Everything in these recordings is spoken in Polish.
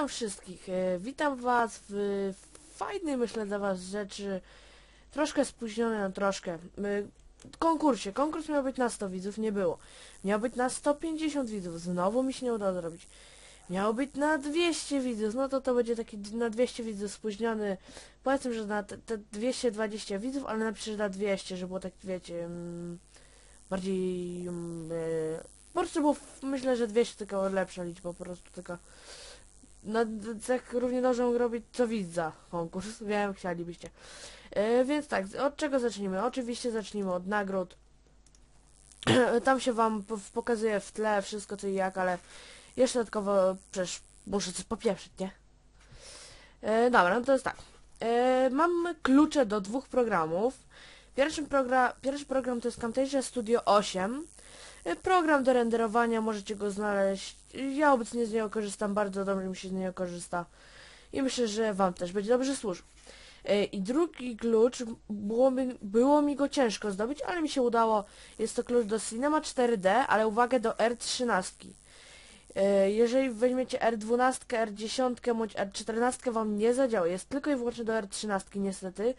witam wszystkich. E, witam was w fajnej, myślę, dla was rzeczy. Troszkę spóźnione, no troszkę. E, konkursie. Konkurs miał być na 100 widzów, nie było. Miał być na 150 widzów, znowu mi się nie udało zrobić. Miał być na 200 widzów, no to to będzie taki na 200 widzów spóźniony. Powiedzmy, że na te, te 220 widzów, ale napiszę, że na 200, żeby było tak, wiecie, mm, bardziej... mm, e, po prostu było, myślę, że 200 tylko lepsza liczba, po prostu taka... No, tak równie dobrze mógł robić co widza konkurs, wiem, chcielibyście. E, więc tak, od czego zacznijmy? Oczywiście zacznijmy od nagród. Tam się wam po- pokazuje w tle wszystko co i jak, ale jeszcze dodatkowo przecież muszę coś popieprzyć, nie? E, dobra, no to jest tak. E, mam klucze do dwóch programów. Pierwszy, progra pierwszy program to jest Camtasia Studio 8. E, Program do renderowania, możecie go znaleźć. Ja obecnie z niego korzystam, bardzo dobrze mi się z niego korzysta. I myślę, że wam też będzie dobrze służył. E, I drugi klucz, było mi, było mi go ciężko zdobyć, ale mi się udało. Jest to klucz do Cinema 4D, ale uwagę do R13. E, Jeżeli weźmiecie R12, R10 bądź R14 wam nie zadziała. Jest tylko i wyłącznie do R13 niestety.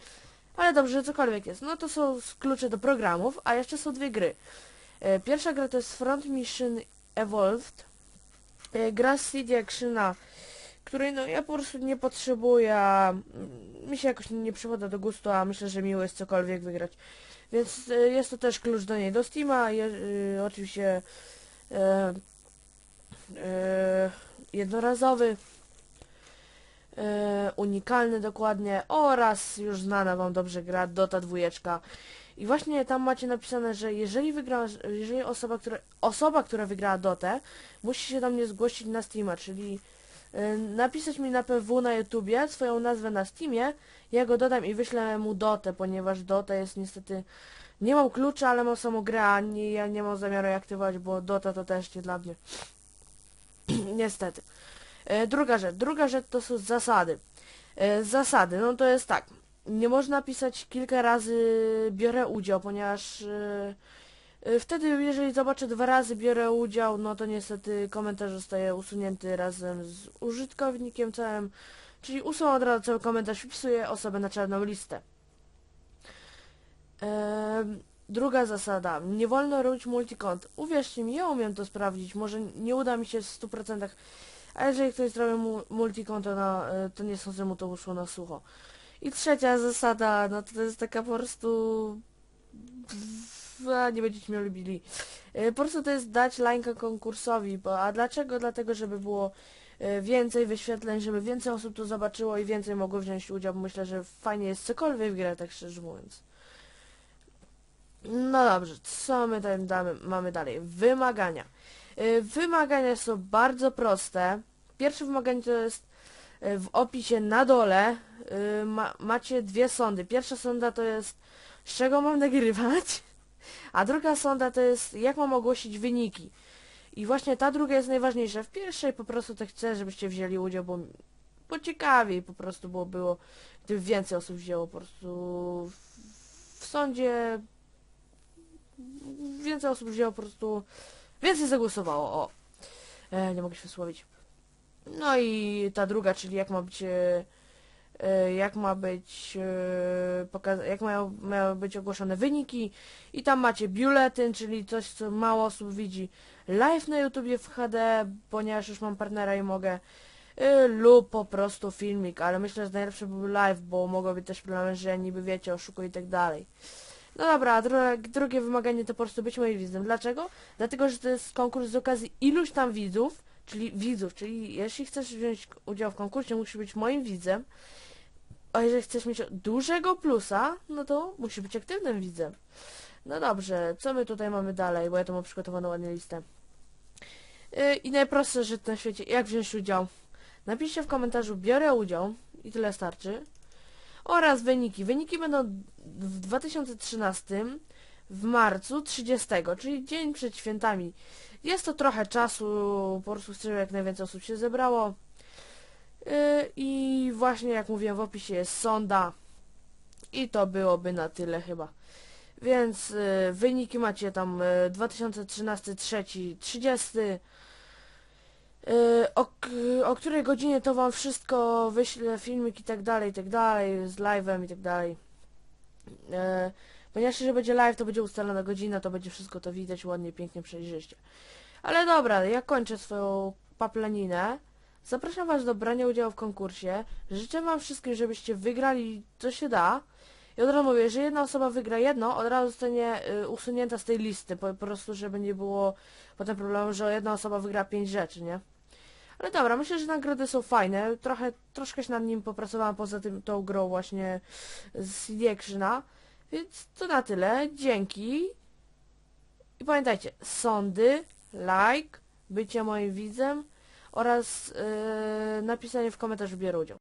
Ale dobrze, że cokolwiek jest. No to są klucze do programów, a jeszcze są dwie gry. E, Pierwsza gra to jest Front Mission Evolved. E, Gra z CD Actiona, której no ja po prostu nie potrzebuję, mi się jakoś nie przypada do gustu, a myślę, że miło jest cokolwiek wygrać. Więc e, jest to też klucz do niej do Steama, je, oczywiście jednorazowy, unikalny dokładnie oraz już znana wam dobrze gra Dota 2. I właśnie tam macie napisane, że jeżeli wygra, jeżeli osoba, która, osoba, która wygrała Dotę, musi się do mnie zgłosić na Steama, czyli y, napisać mi na PW na YouTubie swoją nazwę na Steamie, ja go dodam i wyślę mu Dotę, ponieważ Dota jest niestety... Nie mam klucza, ale mam samą grę, a nie, ja nie mam zamiaru jej aktywować, bo Dota to też nie dla mnie. niestety. E, druga rzecz. Druga rzecz to są zasady. E, zasady, no to jest tak. Nie można pisać kilka razy biorę udział, ponieważ e, e, wtedy jeżeli zobaczę dwa razy biorę udział, no to niestety komentarz zostaje usunięty razem z użytkownikiem całym, czyli usuwam od razu cały komentarz, wpisuję osobę na czarną listę. Em, druga zasada. Nie wolno robić multikont. Uwierzcie mi, ja umiem to sprawdzić. Może nie uda mi się w 100%, a jeżeli ktoś zrobi mu multikonto, no, e, to nie sądzę mu to uszło na sucho. I trzecia zasada, no to, jest taka po prostu... A, nie będziecie mnie lubili. E, Po prostu to jest dać lajka konkursowi, bo, a dlaczego? Dlatego, żeby było e, więcej wyświetleń, żeby więcej osób to zobaczyło i więcej mogło wziąć udział, myślę, że fajnie jest cokolwiek w grę, tak szczerze mówiąc. No dobrze, co my tam damy, mamy dalej? Wymagania. Y, Wymagania są bardzo proste. Pierwsze wymaganie to jest w opisie na dole y, ma, macie dwie sondy. Pierwsza sonda to jest z czego mam nagrywać, a druga sonda to jest jak mam ogłosić wyniki. I właśnie ta druga jest najważniejsza. W pierwszej po prostu to chcę, żebyście wzięli udział, bo, bo ciekawiej po prostu było, było, gdyby więcej osób wzięło po prostu w, w sądzie więcej osób wzięło po prostu więcej zagłosowało, o. E, nie mogę się wysłowić. No i ta druga, czyli jak ma być e, e, jak ma być e, jak mają, mają być ogłoszone wyniki i tam macie biuletyn, czyli coś co mało osób widzi live na YouTubie w HD, ponieważ już mam partnera i mogę lub po prostu filmik, ale myślę, że najlepszy byłby live, bo mogą być też problemy, że niby wiecie, oszukuję i tak dalej. No dobra, a dru drugie wymaganie to po prostu być moim widzem. Dlaczego? Dlatego, że to jest konkurs z okazji iluś tam widzów, czyli widzów, czyli jeśli chcesz wziąć udział w konkursie, musisz być moim widzem, a jeżeli chcesz mieć dużego plusa, no to musisz być aktywnym widzem. No dobrze, co my tutaj mamy dalej, bo ja tu mam przygotowaną ładnie listę. Yy, I najprostsze rzecz na świecie, jak wziąć udział. Napiszcie w komentarzu, biorę udział i tyle starczy. Oraz wyniki. Wyniki będą w 2013 w marcu 30, czyli dzień przed świętami. Jest to trochę czasu, po prostu chcę, jak najwięcej osób się zebrało. Yy, I właśnie jak mówiłem w opisie jest sonda. I to byłoby na tyle chyba. Więc yy, wyniki macie tam yy, 2013 3 30 Yy, o, o której godzinie to wam wszystko wyślę, filmik i tak dalej, i tak dalej, z live'em i tak dalej. Yy, ponieważ jeżeli będzie live, to będzie ustalona godzina, to będzie wszystko to widać ładnie, pięknie, przejrzyście. Ale dobra, ja kończę swoją paplaninę. Zapraszam was do brania udziału w konkursie. Życzę wam wszystkim, żebyście wygrali co się da. I od razu mówię, że jedna osoba wygra jedno, od razu zostanie y, usunięta z tej listy, po, po prostu, żeby nie było potem problemu, że jedna osoba wygra pięć rzeczy, nie? Ale dobra, myślę, że nagrody są fajne. Trochę, troszkę się nad nim popracowałam poza tym tą grą właśnie z CD Actiona. Więc to na tyle. Dzięki. I pamiętajcie, sądy, like, bycie moim widzem oraz yy, napisanie w komentarzu biorę udział.